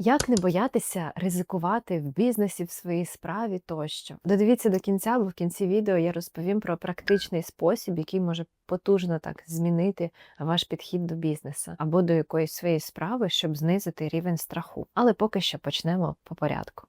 Як не боятися ризикувати в бізнесі, в своїй справі тощо? Додивіться до кінця, бо в кінці відео я розповім про практичний спосіб, який може потужно так змінити ваш підхід до бізнесу або до якоїсь своєї справи, щоб знизити рівень страху. Але поки що почнемо по порядку.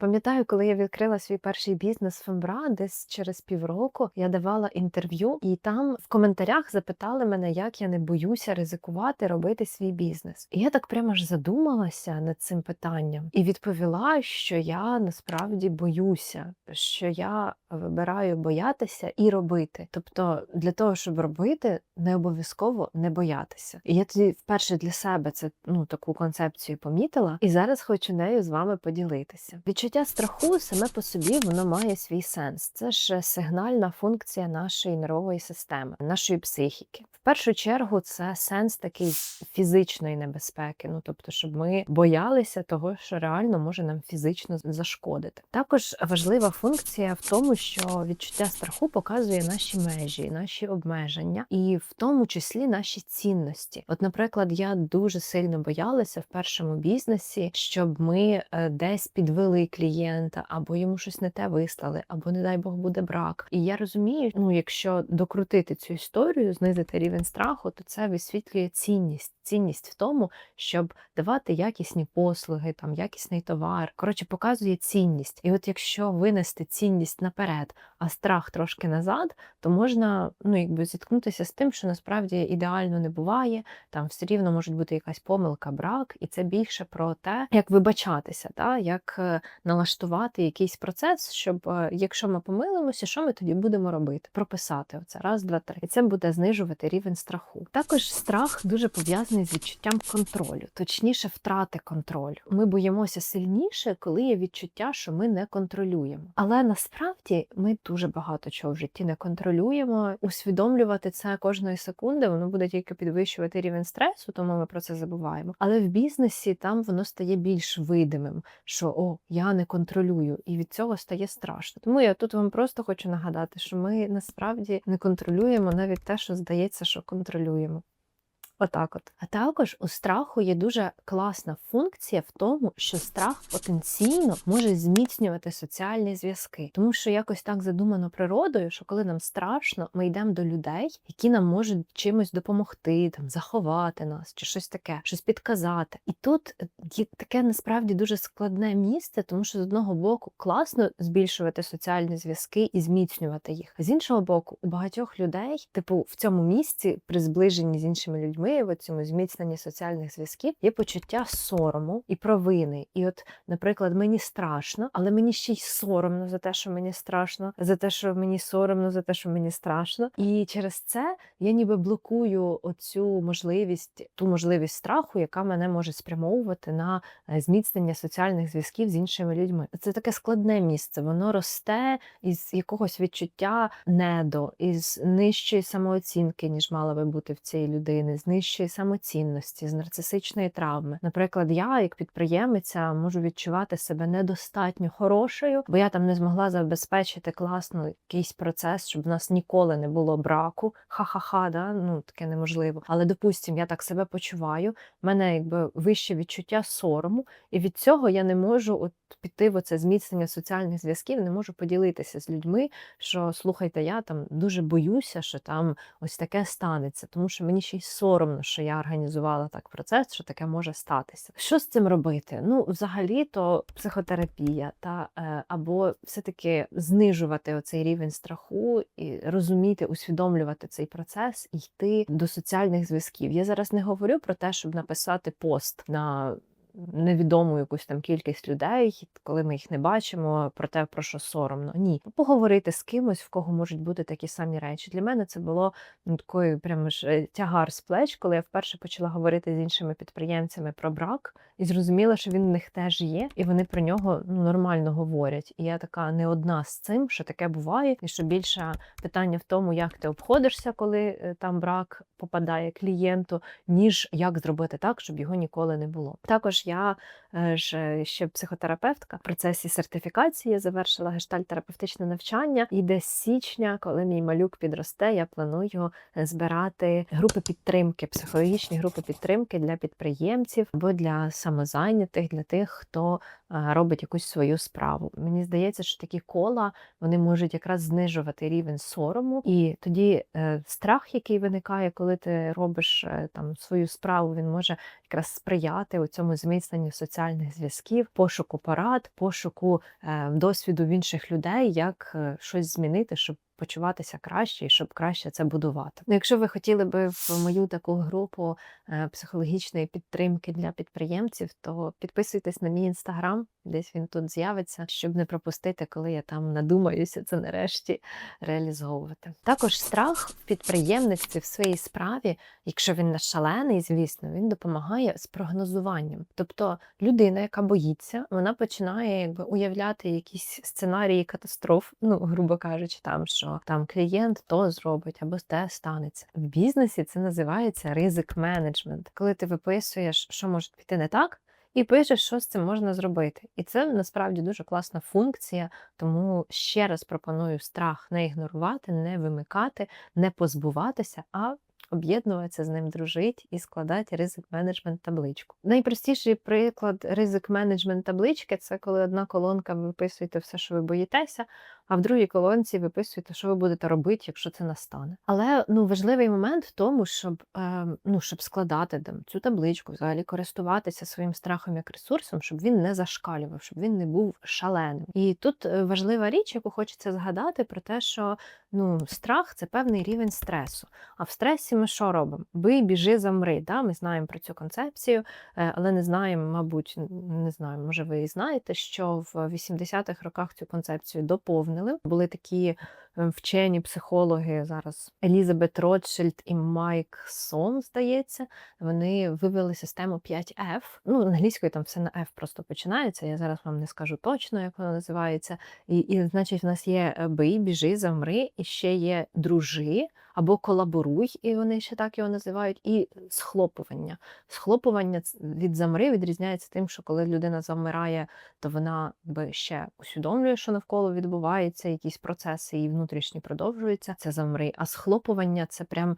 Пам'ятаю, коли я відкрила свій перший бізнес Фембра, десь через півроку я давала інтерв'ю, і там в коментарях запитали мене, як я не боюся ризикувати робити свій бізнес. І я так прямо ж задумалася над цим питанням і відповіла, що я насправді боюся, що я вибираю боятися і робити. Тобто, для того, щоб робити, не обов'язково не боятися. І я тоді вперше для себе це ну таку концепцію помітила, і зараз хочу нею з вами поділитися. Страху саме по собі воно має свій сенс. Це ж сигнальна функція нашої нервової системи, нашої психіки. В першу чергу це сенс такий фізичної небезпеки. Ну тобто, щоб ми боялися того, що реально може нам фізично зашкодити. Також важлива функція в тому, що відчуття страху показує наші межі, наші обмеження, і в тому числі наші цінності. От, наприклад, я дуже сильно боялася в першому бізнесі, щоб ми е, десь підвели клієнта, або йому щось не те вислали, або, не дай Бог, буде брак. І я розумію, ну якщо докрутити цю історію, знизити рівень страху, то це висвітлює цінність. Цінність в тому, щоб давати якісні послуги, там якісний товар. Коротше, показує цінність. І от якщо винести цінність наперед, а страх трошки назад, то можна ну якби зіткнутися з тим, що насправді ідеально не буває. Там все рівно може бути якась помилка, брак, і це більше про те, як вибачатися, та як е, налаштувати якийсь процес, щоб е, якщо ми помилимося, що ми тоді будемо робити? Прописати оце раз, два, три. І це буде знижувати рівень страху. Також страх дуже пов'язаний з відчуттям контролю, точніше, втрати контролю. Ми боїмося сильніше, коли є відчуття, що ми не контролюємо. Але насправді ми дуже багато чого в житті не контролюємо. Усвідомлювати це кожної секунди, воно буде тільки підвищувати рівень стресу, тому ми про це забуваємо. Але в бізнесі там воно стає більш видимим, що о, я не контролюю, і від цього стає страшно. Тому я тут вам просто хочу нагадати, що ми насправді не контролюємо навіть те, що здається, що контролюємо. Отак от. А також у страху є дуже класна функція в тому, що страх потенційно може зміцнювати соціальні зв'язки, тому що якось так задумано природою, що коли нам страшно, ми йдемо до людей, які нам можуть чимось допомогти, там заховати нас чи щось таке, щось підказати. І тут е, є таке насправді дуже складне місце, тому що з одного боку класно збільшувати соціальні зв'язки і зміцнювати їх. З іншого боку, у багатьох людей, типу, в цьому місці при зближенні з іншими людьми в цьому зміцненні соціальних зв'язків є почуття сорому і провини. І, от, наприклад, мені страшно, але мені ще й соромно за те, що мені страшно, за те, що мені соромно, за те, що мені страшно. І через це я ніби блокую оцю можливість, ту можливість страху, яка мене може спрямовувати на е, зміцнення соціальних зв'язків з іншими людьми. Це таке складне місце, воно росте із якогось відчуття недо, із нижчої самооцінки, ніж мала би бути в цієї людини. з нижчої самоцінності, з нарцисичної травми. Наприклад, я, як підприємиця, можу відчувати себе недостатньо хорошою, бо я там не змогла забезпечити класно якийсь процес, щоб в нас ніколи не було браку. Ха-ха-ха, да? ну таке неможливо. Але допустим, я так себе почуваю. в мене якби вище відчуття сорому, і від цього я не можу от піти в оце зміцнення соціальних зв'язків, не можу поділитися з людьми, що слухайте, я там дуже боюся, що там ось таке станеться, тому що мені ще й соромно, що я організувала так процес, що таке може статися. Що з цим робити? Ну, взагалі, то психотерапія та е, або все-таки знижувати оцей рівень страху і розуміти, усвідомлювати цей процес і йти до соціальних зв'язків. Я зараз не говорю про те, щоб написати пост на невідому якусь там кількість людей, коли ми їх не бачимо, про те, про що соромно. Ні, поговорити з кимось, в кого можуть бути такі самі речі. Для мене це було ну, такою прямо ж е, тягар з плеч, коли я вперше почала говорити з іншими підприємцями про брак і зрозуміла, що він в них теж є, і вони про нього ну, нормально говорять. І я така не одна з цим, що таке буває, і що більше питання в тому, як ти обходишся, коли е, там брак попадає клієнту, ніж як зробити так, щоб його ніколи не було. Також Також я е, ж ще психотерапевтка. В процесі сертифікації завершила гештальтерапевтичне навчання. І десь січня, коли мій малюк підросте, я планую е, збирати групи підтримки, психологічні групи підтримки для підприємців або для самозайнятих, для тих, хто е, робить якусь свою справу. Мені здається, що такі кола вони можуть якраз знижувати рівень сорому, і тоді е, страх, який виникає, коли ти робиш е, там свою справу, він може якраз сприяти у цьому зміцненню соціальних зв'язків, пошуку порад, пошуку е, досвіду в інших людей, як е, щось змінити, щоб почуватися краще і щоб краще це будувати. Ну, якщо ви хотіли би в мою таку групу е, психологічної підтримки для підприємців, то підписуйтесь на мій інстаграм, десь він тут з'явиться, щоб не пропустити, коли я там надумаюся це нарешті реалізовувати. Також страх підприємництві в своїй справі, якщо він не шалений, звісно, він допомагає з прогнозуванням. Тобто людина, яка боїться, вона починає якби уявляти якісь сценарії катастроф, ну грубо кажучи, там що там клієнт то зробить або те станеться. В бізнесі це називається ризик менеджмент, коли ти виписуєш, що може піти не так. І пишеш, що з цим можна зробити. І це насправді дуже класна функція, тому ще раз пропоную страх не ігнорувати, не вимикати, не позбуватися, а об'єднуватися з ним, дружити і складати ризик менеджмент табличку. Найпростіший приклад ризик менеджмент таблички це коли одна колонка ви виписуєте все, що ви боїтеся, а в другій колонці виписуєте, що ви будете робити, якщо це настане. Але ну важливий момент в тому, щоб е, ну щоб складати там цю табличку, взагалі користуватися своїм страхом як ресурсом, щоб він не зашкалював, щоб він не був шаленим. І тут е, важлива річ, яку хочеться згадати, про те, що ну страх це певний рівень стресу. А в стресі ми що робимо? Бий, біжи, замри. Да? Ми знаємо про цю концепцію, е, але не знаємо, мабуть, не знаю, може ви і знаєте, що в 80-х роках цю концепцію доповнили. Були такі е, вчені психологи зараз Елізабет Ротшильд і Майк Сон, здається, вони вивели систему 5F. Ну, англійською там все на F просто починається. Я зараз вам не скажу точно, як вона називається. І, і значить, в нас є е, бий, біжи, замри, і ще є дружи або колаборуй, і вони ще так його називають, і схлопування. Схлопування від замри відрізняється тим, що коли людина замирає, то вона би ще усвідомлює, що навколо відбувається, якісь процеси і внутрішні продовжуються. Це замри. А схлопування це прям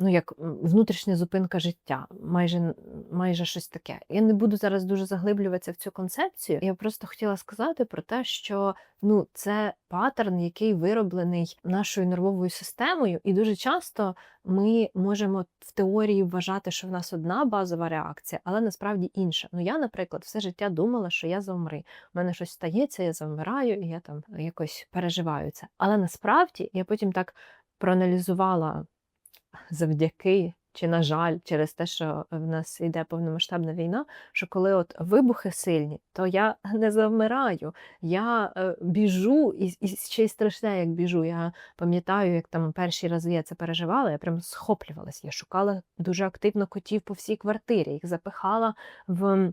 ну, як внутрішня зупинка життя, майже майже щось таке. Я не буду зараз дуже заглиблюватися в цю концепцію. Я просто хотіла сказати про те, що ну, це паттерн, який вироблений нашою нервовою системою, і дуже часто ми можемо в теорії вважати, що в нас одна базова реакція, але насправді інша. Ну, я, наприклад, все життя думала, що я завмри. У мене щось стається, я завмираю, і я там якось переживаю це. Але насправді я потім так проаналізувала завдяки чи, на жаль, через те, що в нас йде повномасштабна війна, що коли от вибухи сильні, то я не завмираю, я е, біжу і, і ще й страшне, як біжу. Я пам'ятаю, як там перші рази я це переживала, я прям схоплювалась. Я шукала дуже активно котів по всій квартирі, їх запихала в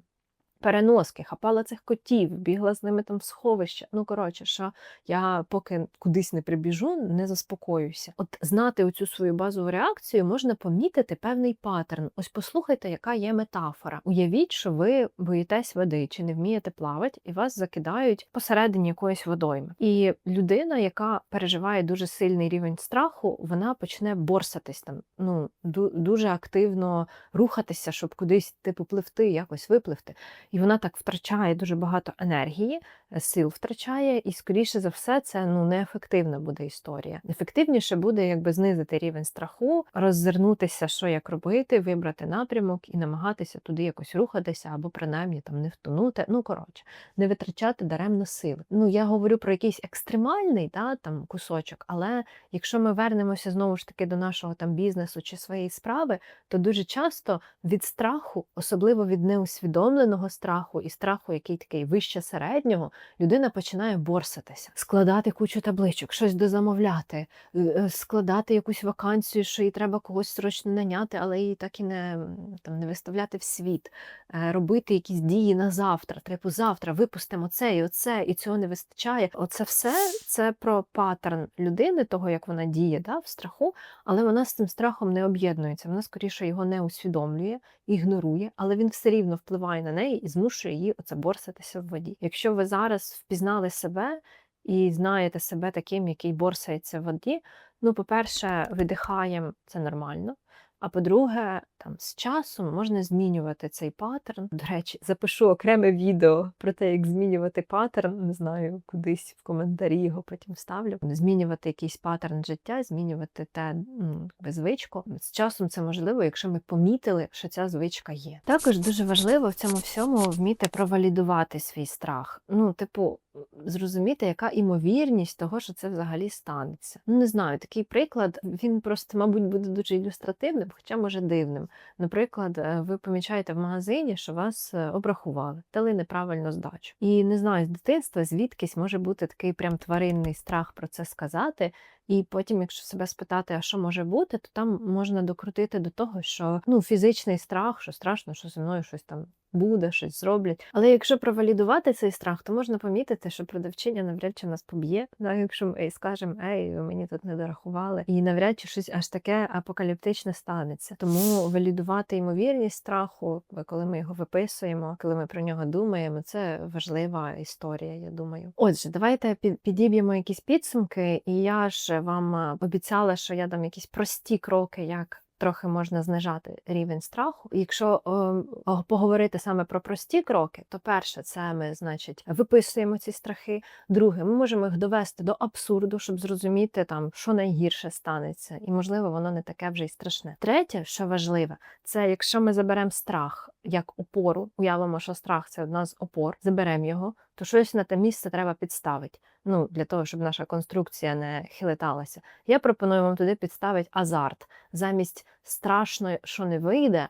переноски, хапала цих котів, бігла з ними там в сховище. Ну, коротше, що я поки кудись не прибіжу, не заспокоюся. От знати оцю свою базову реакцію можна помітити певний паттерн. Ось послухайте, яка є метафора. Уявіть, що ви боїтесь води чи не вмієте плавати, і вас закидають посередині якоїсь водойми. І людина, яка переживає дуже сильний рівень страху, вона почне борсатись там, ну дуже активно рухатися, щоб кудись типу пливти, якось випливти. І вона так втрачає дуже багато енергії, е, сил втрачає, і, скоріше за все, це ну неефективна буде історія. Ефективніше буде якби знизити рівень страху, роззирнутися, що як робити, вибрати напрямок і намагатися туди якось рухатися, або принаймні там не втонути. Ну коротше, не витрачати даремно сили. Ну я говорю про якийсь екстремальний да, там кусочок, але якщо ми вернемося знову ж таки до нашого там бізнесу чи своєї справи, то дуже часто від страху, особливо від неусвідомленого страху і страху, який такий вище середнього, людина починає борсатися, складати кучу табличок, щось дозамовляти, е, е, складати якусь вакансію, що їй треба когось срочно наняти, але її так і не там не виставляти в світ, е, робити якісь дії на завтра. Типу, завтра випустимо це і оце, і цього не вистачає. Оце все це про паттерн людини, того як вона діє да, в страху, але вона з цим страхом не об'єднується. Вона скоріше його не усвідомлює, ігнорує, але він все рівно впливає на неї і змушує її оце борсатися в воді. Якщо ви зараз впізнали себе і знаєте себе таким, який борсається в воді, ну, по-перше, видихаємо це нормально. А по-друге, там з часом можна змінювати цей паттерн. До речі, запишу окреме відео про те, як змінювати паттерн. Не знаю, кудись в коментарі його потім вставлю. Змінювати якийсь паттерн життя, змінювати те ну, звичку. З часом це можливо, якщо ми помітили, що ця звичка є. Також дуже важливо в цьому всьому вміти провалідувати свій страх. Ну, типу, зрозуміти, яка імовірність того, що це взагалі станеться. Ну, не знаю, такий приклад, він просто, мабуть, буде дуже ілюстративним, хоча може дивним. Наприклад, е, ви помічаєте в магазині, що вас е, обрахували, дали неправильно здачу. І не знаю, з дитинства звідкись може бути такий прям тваринний страх про це сказати. І потім, якщо себе спитати, а що може бути, то там можна докрутити до того, що ну фізичний страх, що страшно, що зі мною щось там буде, щось зроблять. Але якщо провалідувати цей страх, то можна помітити, що продавчиня навряд чи нас поб'є. Да, якщо ми скажемо, ей, ви мені тут не дорахували, і навряд чи щось аж таке апокаліптичне станеться. Тому валідувати ймовірність страху, коли ми його виписуємо, коли ми про нього думаємо, це важлива історія. Я думаю. Отже, давайте під- підіб'ємо якісь підсумки, і я ж вам е, обіцяла, що я дам якісь прості кроки, як трохи можна знижати рівень страху. Якщо е, о, поговорити саме про прості кроки, то перше, це ми, значить, виписуємо ці страхи. Друге, ми можемо їх довести до абсурду, щоб зрозуміти там, що найгірше станеться, і можливо, воно не таке вже й страшне. Третє, що важливе, це якщо ми заберемо страх як опору, уявимо, що страх це одна з опор, заберемо його, то щось на те місце треба підставити. Ну, для того, щоб наша конструкція не хилиталася. Я пропоную вам туди підставити азарт. Замість страшно, що не вийде,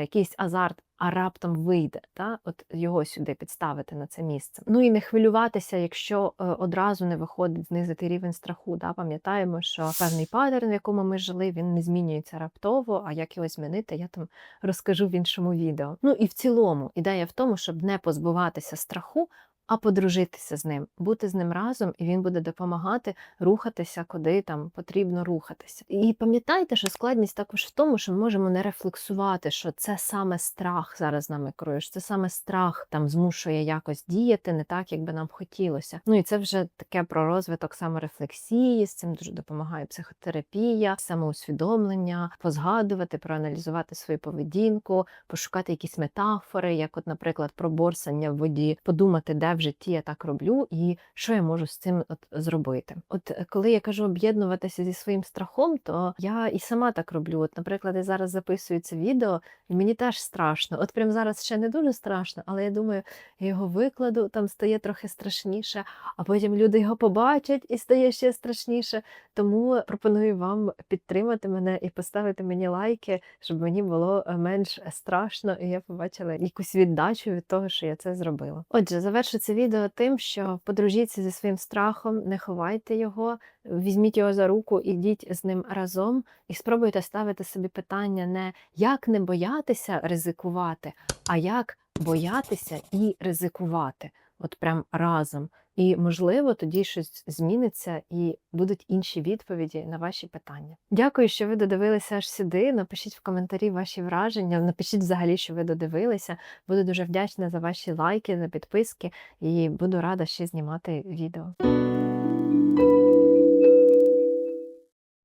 якийсь азарт, а раптом вийде. Та? От його сюди підставити на це місце. Ну і не хвилюватися, якщо е, одразу не виходить знизити рівень страху. Та? Пам'ятаємо, що певний паттерн, в якому ми жили, він не змінюється раптово. А як його змінити, я там розкажу в іншому відео. Ну і в цілому ідея в тому, щоб не позбуватися страху. А подружитися з ним, бути з ним разом, і він буде допомагати рухатися, куди там потрібно рухатися. І пам'ятайте, що складність також в тому, що ми можемо не рефлексувати, що це саме страх зараз нами керує, що це саме страх там змушує якось діяти не так, як би нам хотілося. Ну і це вже таке про розвиток саморефлексії. З цим дуже допомагає психотерапія, самоусвідомлення, позгадувати, проаналізувати свою поведінку, пошукати якісь метафори, як, от, наприклад, про борсання в воді, подумати, де в житті я так роблю, і що я можу з цим от зробити. От е, коли я кажу об'єднуватися зі своїм страхом, то я і сама так роблю. От, наприклад, я зараз записую це відео, і мені теж страшно. От прямо зараз ще не дуже страшно, але я думаю, я його викладу, там стає трохи страшніше, а потім люди його побачать і стає ще страшніше. Тому пропоную вам підтримати мене і поставити мені лайки, щоб мені було е, менш страшно, і я побачила якусь віддачу від того, що я це зробила. Отже, завершу це відео тим, що подружіться зі своїм страхом, не ховайте його, візьміть його за руку, ідіть з ним разом і спробуйте ставити собі питання не як не боятися ризикувати, а як боятися і ризикувати. От прям разом. І, можливо, тоді щось зміниться і будуть інші відповіді на ваші питання. Дякую, що ви додивилися аж сюди. Напишіть в коментарі ваші враження, напишіть взагалі, що ви додивилися. Буду дуже вдячна за ваші лайки, за підписки і буду рада ще знімати відео.